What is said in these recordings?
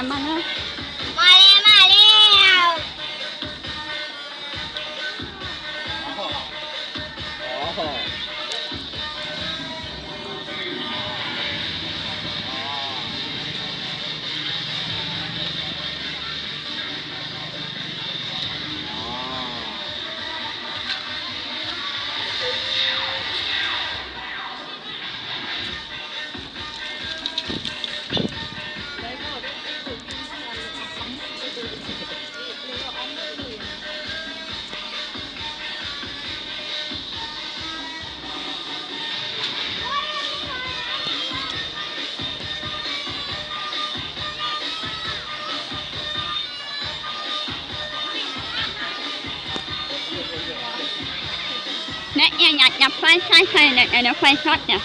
แเนี่ยอย่าอย่าไฟใช้ใช่เนี่ยเดี๋ยไฟช็อตเนี่ย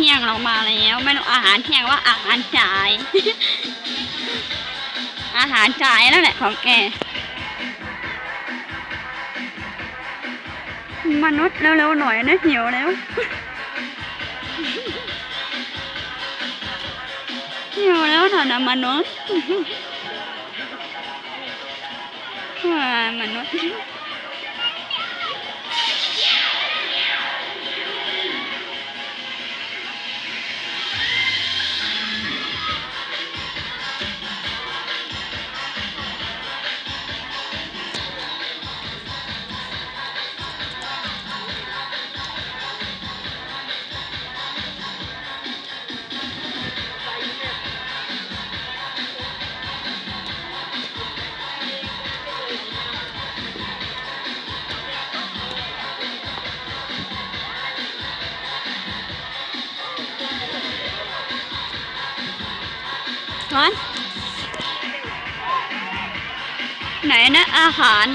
ที่ยงเรามาแล้วไม่รู้อาหารเที่ยงว่าอาหารจ่าย อาหารจ่ายนั่นแหละของแก มนุษย์เร็วๆหน่อยนะหิวแล้วหิวแล้วเถอะนะมนุษย์ว่ามนุษย์ ร้อน ไหนนะอาหาร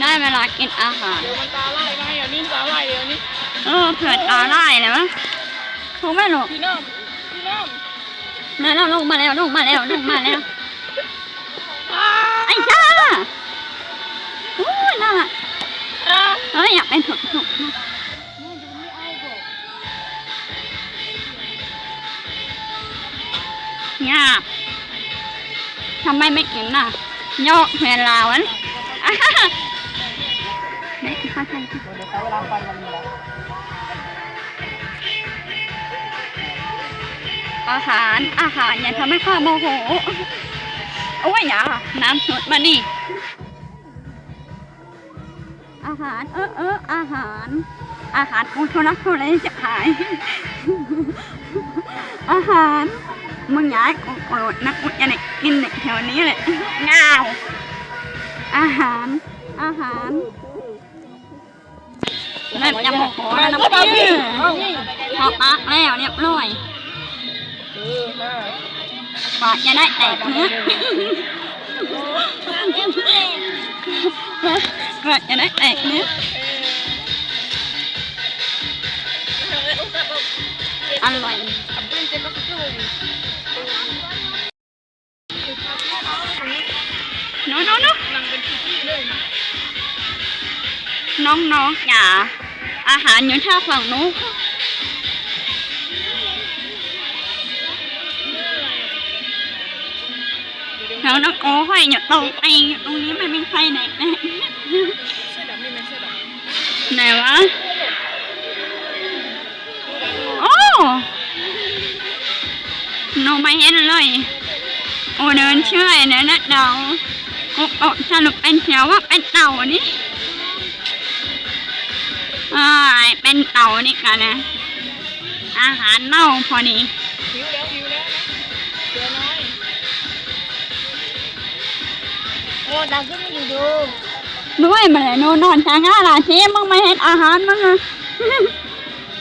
ได้เวลากินอาหาร เดี๋ยวมันตาไล่ไงอะนี่ตาไล่เดี๋ยวนี้เออเผื่อตาไล่เลยมั้ยถูกไหมลูกพี่น้ำพี่น้ำมาแล้วลงมาแล้วลงมาแล้วลงมาแล้วอ้าไอ้จ้าโอ้ยน่ารักอ่าเอ้ยอยากเป็นถูกถูก ยากทำไมไม่กินน่ะยกเวลาวันอะฮ่าฮ่าเด็กเข้าใจเดี๋ยวลาฟันอาหารอาหารอย่าทำให้ข้าโมโหโอ้ยอย่าน้ำสดมานี่ อาหารเออเอออาหาร อาหารกูทุรักทุเลจะหาย อาหาร มึงย่าให้กูโกรธนะกูจะเนี่ยกินเนี่ยแถวนี้เลยง่าว อาหาร อาหารเริ่มจะโมโหแล้วนะพี่พอปักแล้วเรียบร้อยเออน่ากจะได้แตกเนื้อกว่าจะได้แตกเนื้ออร่อย น้องน้องๆอย่า อาหารอยู่ท่าฝั่งนู้นแล้วน้องโอ้ห้อยอยู่ตรงไออยู่ตรงนี้ไม่มีใครไหนแน่เสื้อดำนี่มันเสื้อดำไหนวะ โอ้หนูไม่เห็นเลย โอ้เดินเชื่อยเนี่ยนะเดา โอ้โอ้สรุปเป็นเสียวว่าเป็นเต่านี่อ่ายเป็นเต่านี่กันนะ อาหารเน่าพอดีหิวแล้วหิวแล้วนะเสือน้อยโอ้ดาวขึ้นมาดูดูด้วยมาเลยโนนอนทางอาลาเทมึงไม่เห็นอาหารมั้งอะ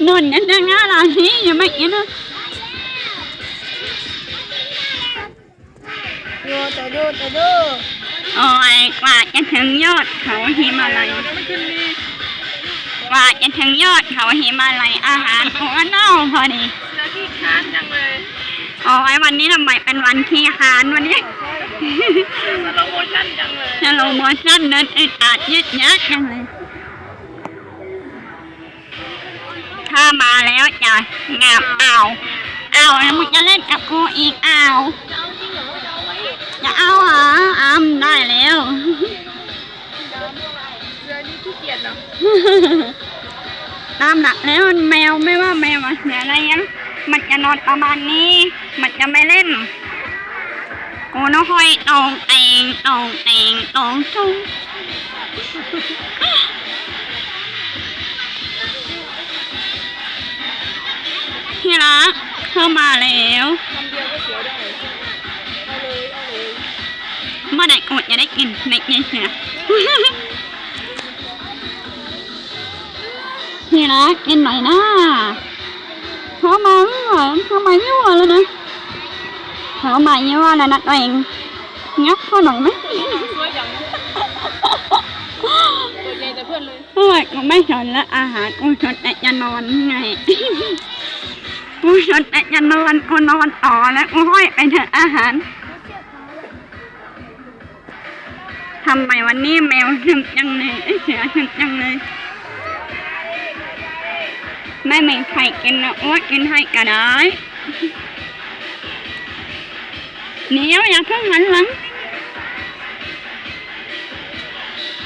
นอนยันยังงาลานี้อย่าไม่กินนะดูตัวดูตัวดู โอ้ยกว่าจะถึงยอดเขาหิมาลัยยังไม่ขึ้นดีกว่าจะถึงยอดเขาหิมาลัยอาหารโอ้เน่าพอดีเสือที่ค้านจังเลยโอ้ยวันนี้ทำไมเป็นวันขี้คานวันนี้สโลโมชั่นจังเลยจะลงโมชั่นเดินอึดอัดยืดยัดกันเลยถ้ามาแล้วจะงับเอาเอาแล้วมึงจะเล่นกับกูอีกเอา จะเอาเหรออามได้แล้วเสือนี่ขี้เกียจเหรอตามหลักแล้วแมวไม่ว่าแมวอะเสียอะไรงั้นมันจะนอนประมาณนี้ มันจะไม่เล่นกูน้องห้อยตองเตงตองเตงตองจุ้งที่รักเข้ามาแล้ว คำเดียวก็เสียวได้ เมื่อไหร่กูจะได้กินในเงี้ยเสียที่รักกินหน่อยนะเข้ามาไม่ไหวทำไมไม่ไหวแล้วนะเข้ามาเยอะว่าแล้วนะตัวเองงับเขาหน่อยไหมสวยจังตัวใหญ่แต่เพื่อนเลยเฮ้ยกูไม่สนละอาหารกูสนแต่จะนอนไงกูสนแต่จะนอนกูนอนต่อแล้วกูห้อยไปเถอะอาหาร ทำไมวันนี้แมวถึงจังเลยไอ้เสือถึงจังเลยไม่มีใครกินนะอ้วกินให้ก็ได้เหนียวอย่าเพิ่งหันหลัง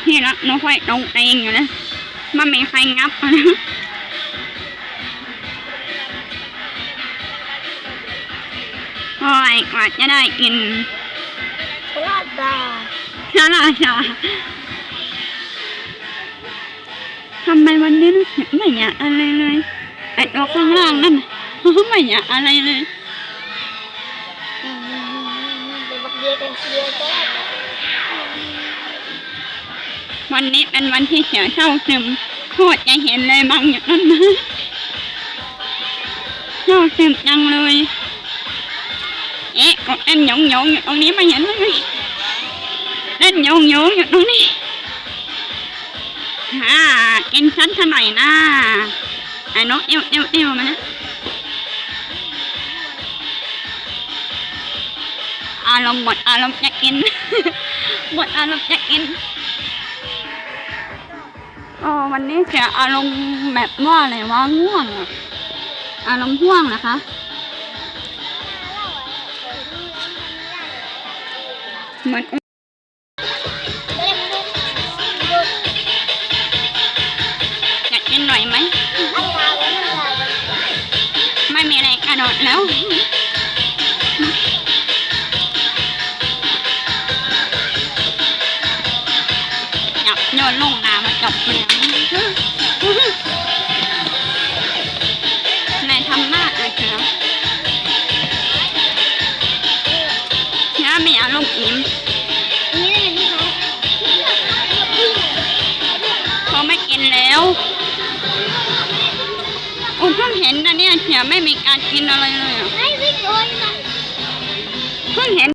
ที่รักหนูค่อยตรงเองอยู่นะไม่มีใครงับเลยโอ้ยกว่าจะได้กินพลาดตา ชาลาชาทำไมวันนี้ไม่อยากอะไรเลยไอ้ตัวข้างล่างนั่นไม่อยากอะไรเลยวันนี้เป็นวันที่เสียเศร้าซึมโคตรจะเห็นเลยบางอย่างนั้นนะเศร้าซึมจังเลยเอ๊ะกดเล่นหยงหยงอยู่ตรงนี้ไม่เห็นเลย เล่นหยงหยงอยู่ตรงนี้ฮ่ากินฉันซะหน่อยนะไอ้นกเอวเอวเอวมานะอารมณ์หมดอารมณ์จะกินหมดอารมณ์จะกินโอ้วันนี้เสียอารมณ์แบบว่าอะไรว่าง่วงอะอารมณ์ห่วงนะคะเหมือน น้ามีอารมณ์อิ่มเขาไม่กินแล้วผมเพิ่งเห็นนะเนี่ยเสียไม่มีการกินอะไรเลยอะเพิ่งเห็น